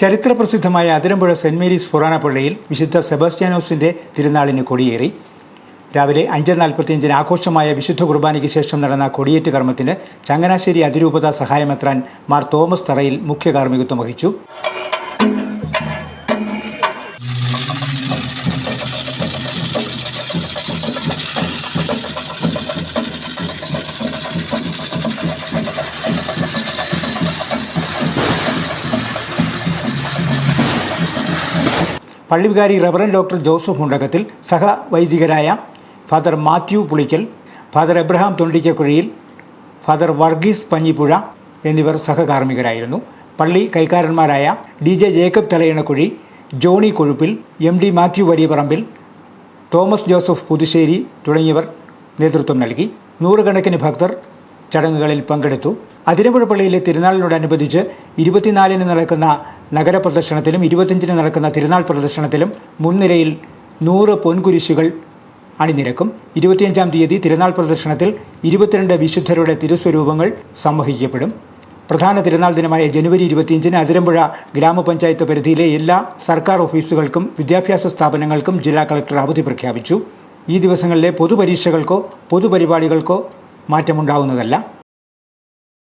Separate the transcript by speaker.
Speaker 1: ചരിത്രപ്രസിദ്ധമായ Athirampuzha saint Mary's ഫുറാന പള്ളിയിൽ വിശുദ്ധ സെബാസ്റ്റ്യാനോസിന്റെ തിരുനാളിന് കൊടിയേറി. രാവിലെ അഞ്ച് നാൽപ്പത്തിയഞ്ചിന് ആഘോഷമായ വിശുദ്ധ കുർബാനയ്ക്ക് ശേഷം നടന്ന കൊടിയേറ്റ് കർമ്മത്തിന് ചങ്ങനാശ്ശേരി അതിരൂപത സഹായമെത്രാൻ മാർ തോമസ് തറയിൽ മുഖ്യ കാർമ്മികത്വം വഹിച്ചു. പള്ളി reverend reverend doctor Joseph Mundakathil സഹവൈദികരായ father Mathew Pulickal father Abraham Thondikakuzhiyil father Varghese Panjipuzha എന്നിവർ സഹകാർമ്മികരായിരുന്നു. പള്ളി കൈക്കാരന്മാരായ D J Jacob Thalayanakuzhi Johnny Kozhuppil M D Mathew Variyaparambil Thomas Joseph Puthussery തുടങ്ങിയവർ നേതൃത്വം നൽകി. നൂറുകണക്കിന് ഭക്തർ ചടങ്ങുകളിൽ പങ്കെടുത്തു. അതിരമ്പുഴ പള്ളിയിലെ തിരുനാളിനോടനുബന്ധിച്ച് ഇരുപത്തിനാലിന് നടക്കുന്ന നഗരപ്രദക്ഷിണത്തിലും ഇരുപത്തിയഞ്ചിന് നടക്കുന്ന തിരുനാൾ പ്രദർശനത്തിലും മുൻനിരയിൽ നൂറ് പൊൻകുരിശുകൾ അണിനിരക്കും. ഇരുപത്തിയഞ്ചാം തീയതി തിരുനാൾ പ്രദർശനത്തിൽ ഇരുപത്തിരണ്ട് വിശുദ്ധരുടെ തിരുസ്വരൂപങ്ങൾ സംവഹിക്കപ്പെടും. പ്രധാന തിരുനാൾ ദിനമായ ജനുവരി ഇരുപത്തിയഞ്ചിന് അതിരമ്പുഴ ഗ്രാമപഞ്ചായത്ത് പരിധിയിലെ എല്ലാ സർക്കാർ ഓഫീസുകൾക്കും വിദ്യാഭ്യാസ സ്ഥാപനങ്ങൾക്കും ജില്ലാ കളക്ടർ അവധി പ്രഖ്യാപിച്ചു. ഈ ദിവസങ്ങളിലെ പൊതുപരീക്ഷകൾക്കോ പൊതുപരിപാടികൾക്കോ മാറ്റമുണ്ടാവുന്നതല്ല.